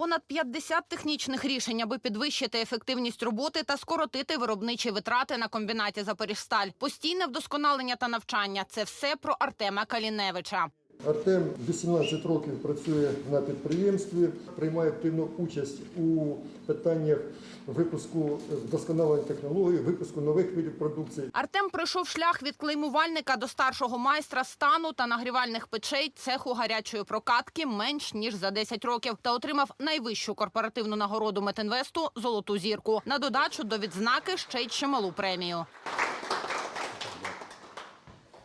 Понад 50 технічних рішень, аби підвищити ефективність роботи та скоротити виробничі витрати на комбінаті Запоріжсталь. Постійне вдосконалення та навчання це все про Артема Каліневича. Артем 18 років працює на підприємстві, приймає активну участь у питаннях випуску вдосконалення технологій, випуску нових видів продукції. Артем пройшов шлях від клеймувальника до старшого майстра стану та нагрівальних печей цеху гарячої прокатки менш ніж за 10 років та отримав найвищу корпоративну нагороду Метинвесту золоту зірку. На додачу до відзнаки ще й чималу премію.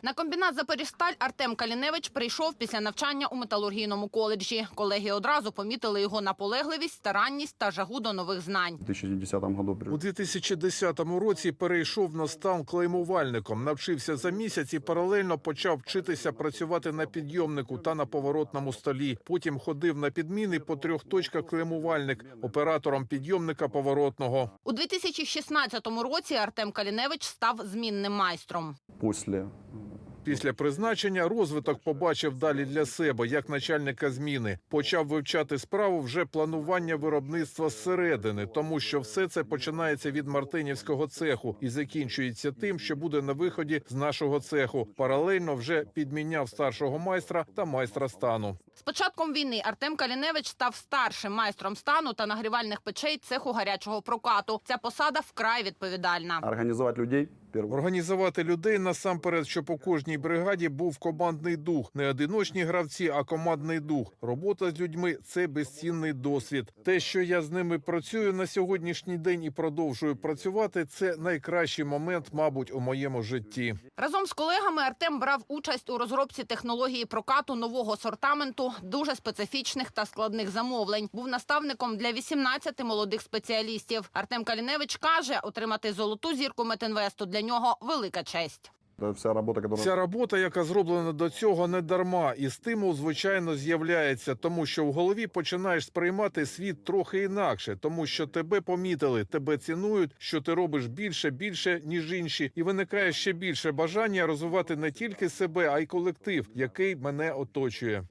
На комбінат Запоріжсталь Артем Каліневич прийшов після навчання у металургійному коледжі. Колеги одразу помітили його наполегливість, старанність та жагу до нових знань. В 2010 году У при- 2010 році перейшов на стан клеймувальником, навчився за місяць і паралельно почав вчитися працювати на підйомнику та на поворотному столі. Потім ходив на підміни по трьох точках клеймувальник оператором підйомника поворотного. У 2016 році Артем Каліневич став змінним майстром. после Після призначення розвиток побачив далі для себе як начальника зміни. Почав вивчати справу вже планування виробництва зсередини, тому що все це починається від мартинівського цеху і закінчується тим, що буде на виході з нашого цеху. Паралельно вже підміняв старшого майстра та майстра стану. З початком війни Артем Каліневич став старшим майстром стану та нагрівальних печей цеху гарячого прокату. Ця посада вкрай відповідальна. организовать людей первое. Організувати людей насамперед, щоб у кожній бригаді був командний дух, не одиночні гравці, а командний дух. Робота з людьми це безцінний досвід. Те, що я з ними працюю на сьогоднішній день і продовжую працювати, це найкращий момент, мабуть, у моєму житті. Разом з колегами Артем брав участь у розробці технології прокату нового сортаменту, дуже специфічних та складних замовлень. Був наставником для 18 молодих спеціалістів. Артем Каліневич каже, отримати золоту зірку Метинвесту для нього велика честь. Вся работа, которая... Ця робота, яка зроблена до цього, не дарма, і стимул, звичайно, з'являється, тому що в голові починаєш сприймати світ трохи інакше, тому що тебе помітили, тебе цінують, що ти робиш більше, більше ніж інші, і виникає ще більше бажання розвивати не тільки себе, а й колектив, який мене оточує.